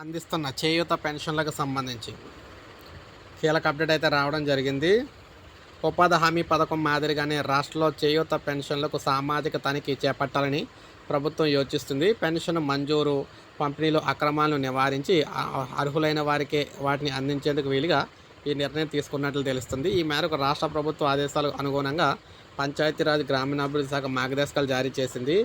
అందిస్తున్న చేయూత పెన్షన్లకు సంబంధించి. కీలక అప్డేట్ అయితే రావడం జరిగింది. ఉపాధి హామీ పథకం మాదిరిగానే రాష్ట్రంలో చేయూత పెన్షన్లకు సామాజిక తనిఖీ చేపట్టాలని ప్రభుత్వం యోచిస్తుంది. పెన్షన్ మంజూరు పంపిణీలో అక్రమాలను నివారించి అర్హులైన వారికే వాటిని అందించేందుకు వీలుగా ఈ నిర్ణయం తీసుకున్నట్లు తెలుస్తుంది. ఈ మేరకు రాష్ట్ర ప్రభుత్వ ఆదేశాలకు అనుగుణంగా పంచాయతీరాజ్ గ్రామీణాభివృద్ధి శాఖ మార్గదర్శకాలు జారీ చేసింది.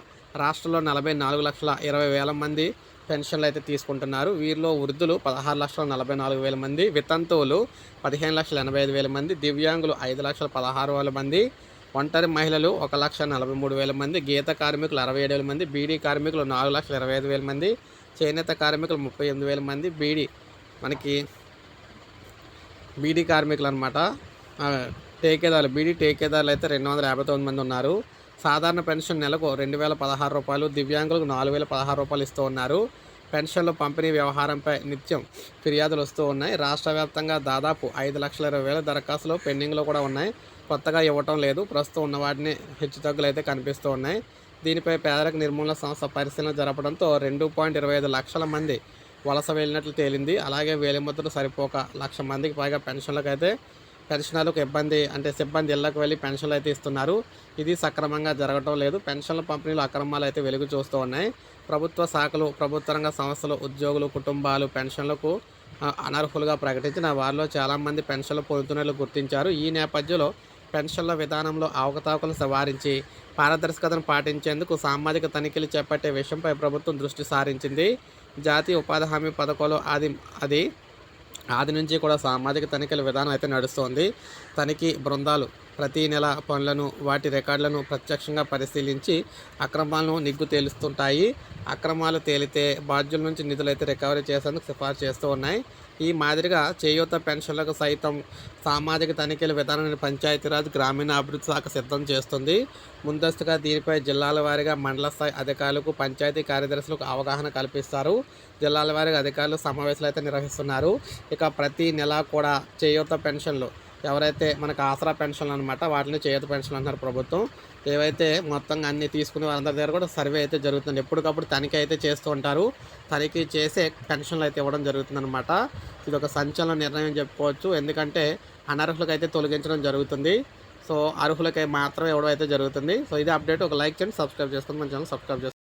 రాష్ట్రంలో నలభై నాలుగు లక్షల ఇరవై వేల మంది పెన్షన్లు అయితే తీసుకుంటున్నారు. వీరిలో వృద్ధులు పదహారు లక్షల నలభై నాలుగు వేల మంది వితంతువులు పదిహేను లక్షల ఎనభై ఐదు వేల మంది దివ్యాంగులు ఐదు లక్షల పదహారు వేల మంది ఒంటరి మహిళలు ఒక లక్ష నలభై మూడు వేల మంది గీత కార్మికులు అరవై ఏడు వేల మంది బీడీ కార్మికులు నాలుగు లక్షల ఇరవై ఐదు వేల మంది చేనేత కార్మికులు ముప్పై ఎనిమిది వేల మంది బీడీ మనకి బీడీ కార్మికులు అనమాట టేకేదారులు బీడీ టేకేదారులు అయితే రెండు వందల యాభై తొమ్మిది మంది ఉన్నారు. సాధారణ పెన్షన్ నెలకు రెండు వేల పదహారు రూపాయలు దివ్యాంగులకు నాలుగు వేల పదహారు రూపాయలు ఇస్తూ ఉన్నారు. పెన్షన్ల పంపిణీ వ్యవహారంపై నిత్యం ఫిర్యాదులు వస్తూ ఉన్నాయి. రాష్ట్ర వ్యాప్తంగా దాదాపు ఐదు లక్షల ఇరవై వేల దరఖాస్తులు పెండింగ్లో కూడా ఉన్నాయి. కొత్తగా ఇవ్వటం లేదు. ప్రస్తుతం ఉన్న వాటిని హెచ్చుతగ్గులు అయితే కనిపిస్తూ ఉన్నాయి. దీనిపై పేదరిక నిర్మూలన సంస్థ పరిశీలన జరపడంతో రెండు పాయింట్ ఇరవై ఐదు లక్షల మంది వలస వెళ్ళినట్లు తేలింది. అలాగే వేలిముద్రలు సరిపోక లక్ష మందికి పైగా పెన్షన్లకు అయితే పెన్షనర్లకు ఇబ్బంది అంటే సిబ్బంది ఇళ్ళకు వెళ్ళి పెన్షన్లు అయితే ఇస్తున్నారు. ఇది సక్రమంగా జరగటం లేదు. పెన్షన్ల పంపిణీలో అక్రమాలు అయితే వెలుగు చూస్తూ ఉన్నాయి. ప్రభుత్వ శాఖలు ప్రభుత్వ రంగ సంస్థలు ఉద్యోగులు కుటుంబాలు పెన్షన్లకు అనర్హులుగా ప్రకటించిన వారిలో చాలామంది పెన్షన్లు పొందుతున్నట్లు గుర్తించారు. ఈ నేపథ్యంలో పెన్షన్ల విధానంలో అవకతవకలు సవారించి పారదర్శకతను పాటించేందుకు సామాజిక తనిఖీలు చేపట్టే విషయంపై ప్రభుత్వం దృష్టి సారించింది. జాతీయ ఉపాధి హామీ పథకంలో అది అది ఆది నుంచి కూడా సామాజిక తనిఖీల విధానం అయితే నడుస్తోంది. తనిఖీ బృందాలు ప్రతి నెల పనులను వాటి రికార్డులను ప్రత్యక్షంగా పరిశీలించి అక్రమాలను నిగ్గు తేలుస్తుంటాయి. అక్రమాలు తేలితే బాధ్యుల నుంచి నిధులు అయితే రికవరీ చేసేందుకు సిఫార్సు చేస్తూ ఉన్నాయి. ఈ మాదిరిగా చేయూత పెన్షన్లకు సైతం సామాజిక తనిఖీల విధానాన్ని పంచాయతీరాజ్ గ్రామీణ అభివృద్ధి శాఖ సిద్ధం చేస్తుంది. ముందస్తుగా దీనిపై జిల్లాల వారీగా మండల స్థాయి అధికారులకు పంచాయతీ కార్యదర్శులకు అవగాహన కల్పిస్తారు. జిల్లాల వారీగా అధికారులు సమావేశాలు అయితే నిర్వహిస్తున్నారు. ఇక ప్రతి నెల కూడా చేయూత పెన్షన్లు ఎవరైతే మనకు ఆసరా పెన్షన్లు అనమాట వాటిని చేత పెన్షన్లు అంటారు ప్రభుత్వం. ఏవైతే మొత్తంగా అన్ని తీసుకునే వాళ్ళందరి దగ్గర కూడా సర్వే అయితే జరుగుతుంది. ఎప్పటికప్పుడు తనిఖీ అయితే చేస్తూ ఉంటారు. తనిఖీ చేసే పెన్షన్లు అయితే ఇవ్వడం జరుగుతుంది అనమాట ఇది ఒక సంచలన నిర్ణయం చెప్పుకోవచ్చు. ఎందుకంటే అనర్హులకు అయితే తొలగించడం జరుగుతుంది. సో అర్హులకై మాత్రం ఇవ్వడం అయితే జరుగుతుంది. సో ఇది అప్డేట్. ఒక లైక్ చేయండి సబ్స్క్రైబ్ చేసుకుని మన ఛానల్ సబ్స్క్రైబ్ చేసుకోండి.